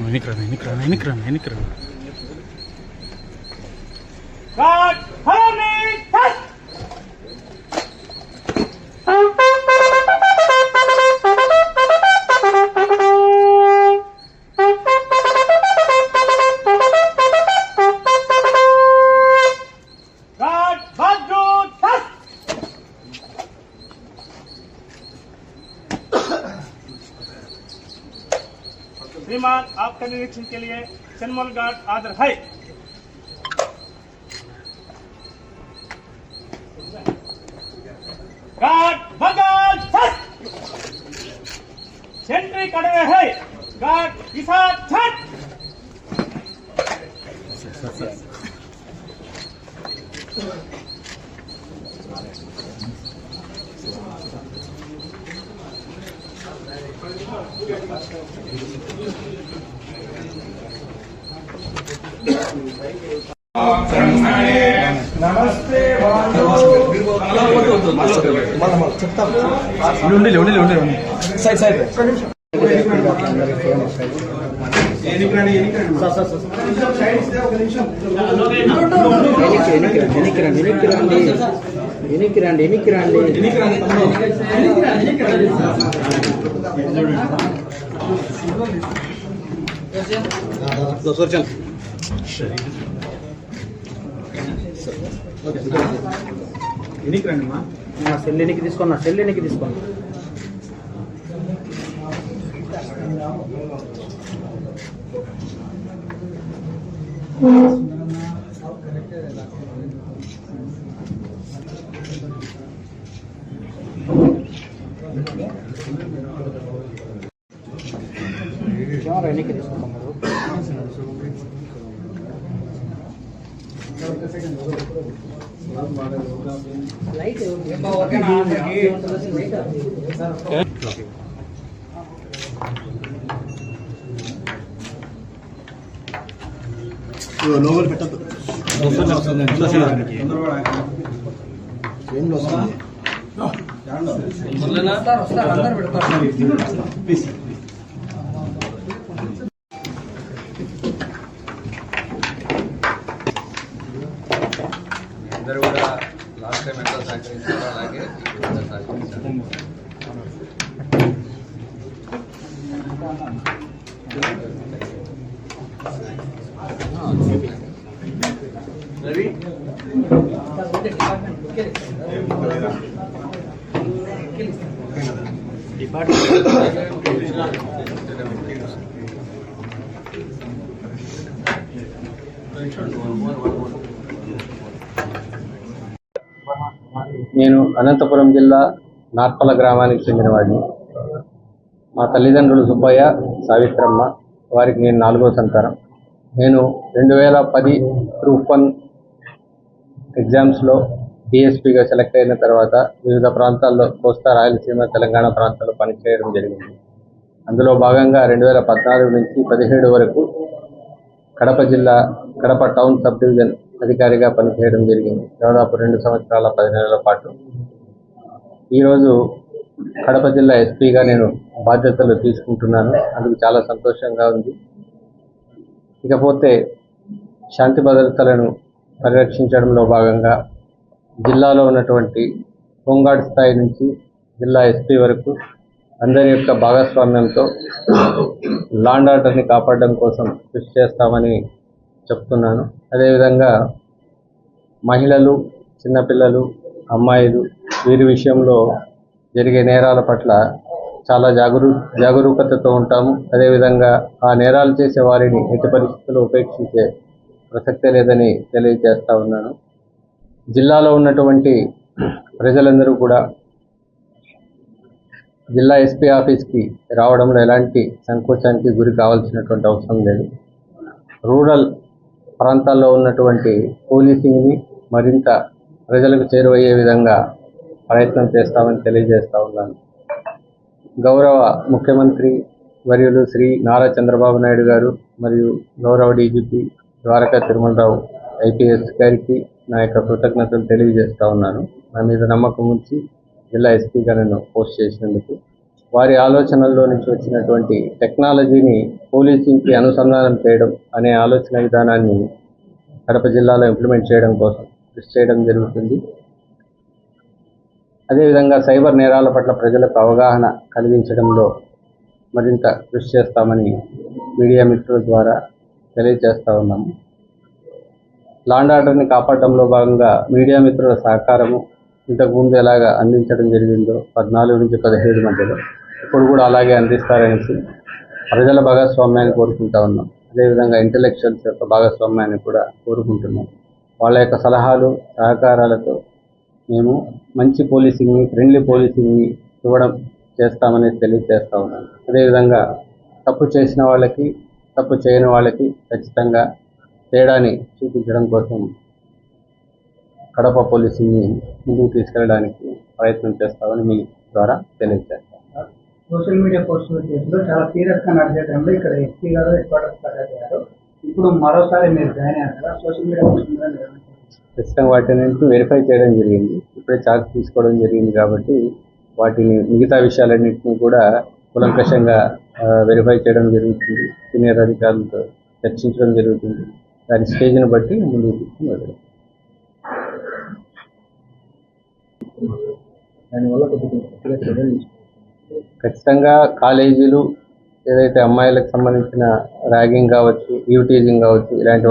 వెనక్కి రా వెనక్కి రా వెనక్కి రా వెనక్కి రా God, श्रीमान आपका निरीक्षण के लिए। चनमोल गार्ड, आदर है। गार्ड, बगल सेंट्री कड़वे है। गार्ड किसा छठ! ఉండి ఉండి ఉండి ఉండి వెనక్కి వెనక్కి రండి వెనక్కి రండి వెనక్కి రండి వెనక్కి రండి వెనక్కి రండి నా సెల్ ఎనికి తీసుకోండి నా సెల్ ఎనికి తీసుకోండి కెమెరా ఎనికి తీసుకుంటాం లైట్ లోపల పెట్టద్దు అందరూ కూడా లాస్ట్ టైం ఎంత సహకరించారో అలాగే ఇప్పుడు కూడా సహకరించారు నేను అనంతపురం జిల్లా నార్పల గ్రామానికి చెందినవాడిని. మా తల్లిదండ్రులు సుబ్బయ్య సావిత్రమ్మ వారికి నేను నాలుగో సంతానం. నేను రెండు వేల పది గ్రూప్ వన్ ఎగ్జామ్స్లో డిఎస్పిగా సెలెక్ట్ అయిన తర్వాత వివిధ ప్రాంతాల్లో కోస్తా రాయలసీమ తెలంగాణ ప్రాంతాల్లో పనిచేయడం జరిగింది. అందులో భాగంగా రెండు వేల పద్నాలుగు నుంచి పదిహేడు వరకు కడప జిల్లా కడప టౌన్ సబ్ డివిజన్ అధికారిగా పనిచేయడం జరిగింది. దాదాపు రెండు సంవత్సరాల పది నెలల పాటు. ఈరోజు కడప జిల్లా ఎస్పీగా నేను బాధ్యతలు తీసుకుంటున్నాను. అందుకు చాలా సంతోషంగా ఉంది. ఇకపోతే శాంతి భద్రతలను పరిరక్షించడంలో భాగంగా జిల్లాలో ఉన్నటువంటి హోంగార్డ్ స్థాయి నుంచి జిల్లా ఎస్పీ వరకు అందరి యొక్క భాగస్వామ్యంతో లాండ్ ఆర్డర్ని కాపాడడం కోసం కృషి చేస్తామని చెప్తున్నాను. అదేవిధంగా మహిళలు చిన్నపిల్లలు అమ్మాయిలు వీరి విషయంలో జరిగే నేరాల పట్ల చాలా జాగరూ జాగరూకతతో ఉంటాము. అదేవిధంగా ఆ నేరాలు చేసే వారిని ఎట్టి పరిస్థితుల్లో ఉపేక్షించే ప్రసక్తే లేదని తెలియజేస్తా ఉన్నాను. జిల్లాలో ఉన్నటువంటి ప్రజలందరూ కూడా జిల్లా ఎస్పీ ఆఫీస్కి రావడంలో ఎలాంటి సంకోచానికి గురి కావాల్సినటువంటి అవసరం లేదు. రూరల్ ప్రాంతాల్లో ఉన్నటువంటి పోలీసింగ్ని మరింత ప్రజలకు చేరువయ్యే విధంగా ప్రయత్నం చేస్తామని తెలియజేస్తా ఉన్నాను. గౌరవ ముఖ్యమంత్రి వర్యులు శ్రీ నారా చంద్రబాబు నాయుడు గారు మరియు గౌరవ డీజీపీ ద్వారకా తిరుమలరావు ఐపీఎస్ గారికి నా యొక్క కృతజ్ఞతలు తెలియజేస్తా ఉన్నాను. నా మీద నమ్మకం ఉంచి జిల్లా ఎస్పీగా నేను పోస్ట్ చేసినందుకు వారి ఆలోచనల్లో నుంచి వచ్చినటువంటి టెక్నాలజీని పోలీసింగ్కి అనుసంధానం చేయడం అనే ఆలోచన విధానాన్ని కడప జిల్లాలో ఇంప్లిమెంట్ చేయడం కోసం కృషి చేయడం జరుగుతుంది. అదేవిధంగా సైబర్ నేరాల పట్ల ప్రజలకు అవగాహన కలిగించడంలో మరింత కృషి చేస్తామని మీడియా మిత్రుల ద్వారా తెలియజేస్తూ ఉన్నాము లాండ్ ఆర్డర్ని కాపాడడంలో భాగంగా మీడియా మిత్రుల సహకారము ఇంతకుముందు ఎలాగా అందించడం జరిగిందో పద్నాలుగు నుంచి పదిహేడు మధ్యలో ఇప్పుడు కూడా అలాగే అందిస్తారనేసి ప్రజల భాగస్వామ్యాన్ని కోరుకుంటా ఉన్నాం. అదేవిధంగా ఇంటలెక్చువల్స్ యొక్క భాగస్వామ్యాన్ని కూడా కోరుకుంటున్నాం. వాళ్ళ యొక్క సలహాలు సహకారాలతో మేము మంచి పోలీసింగ్ని ఫ్రెండ్లీ పోలీసింగ్ని ఇవ్వడం చేస్తామని తెలియజేస్తూ ఉన్నాను అదేవిధంగా తప్పు చేసిన వాళ్ళకి తప్పు చేయని వాళ్ళకి ఖచ్చితంగా తేడాని చూపించడం కోసం కడప పోలీసింగ్ని ముందుకు తీసుకెళ్ళడానికి ప్రయత్నం చేస్తామని మీ ద్వారా తెలియజేస్తాను సోషల్ మీడియా పోస్టుల కేసులో చాలా సీరియస్గా నడిచే టైంలో ఇక్కడ ఎస్పీ గారు హెడ్ క్వార్టర్స్ అయ్యారు. ఇప్పుడు మరోసారి మీరు జాయిన్ అయ్యారు? కదా సోషల్ మీడియా పోస్ట్ మీద? ఖచ్చితంగా వాటిని వెరిఫై చేయడం జరిగింది. ఇప్పుడే చార్జ్ తీసుకోవడం జరిగింది కాబట్టి వాటిని మిగతా విషయాలన్నింటినీ కూడా కులంకషంగా వెరిఫై చేయడం జరుగుతుంది. సీనియర్ అధికారులతో చర్చించడం జరుగుతుంది. దాని స్టేజ్ని బట్టి ముందుకు తీసుకుని వెళ్ళడం దానివల్ల కొద్దిగా. ఖచ్చితంగా కాలేజీలు ఏదైతే అమ్మాయిలకు సంబంధించిన ర్యాగింగ్ కావచ్చు యూటీజింగ్ కావచ్చు ఇలాంటి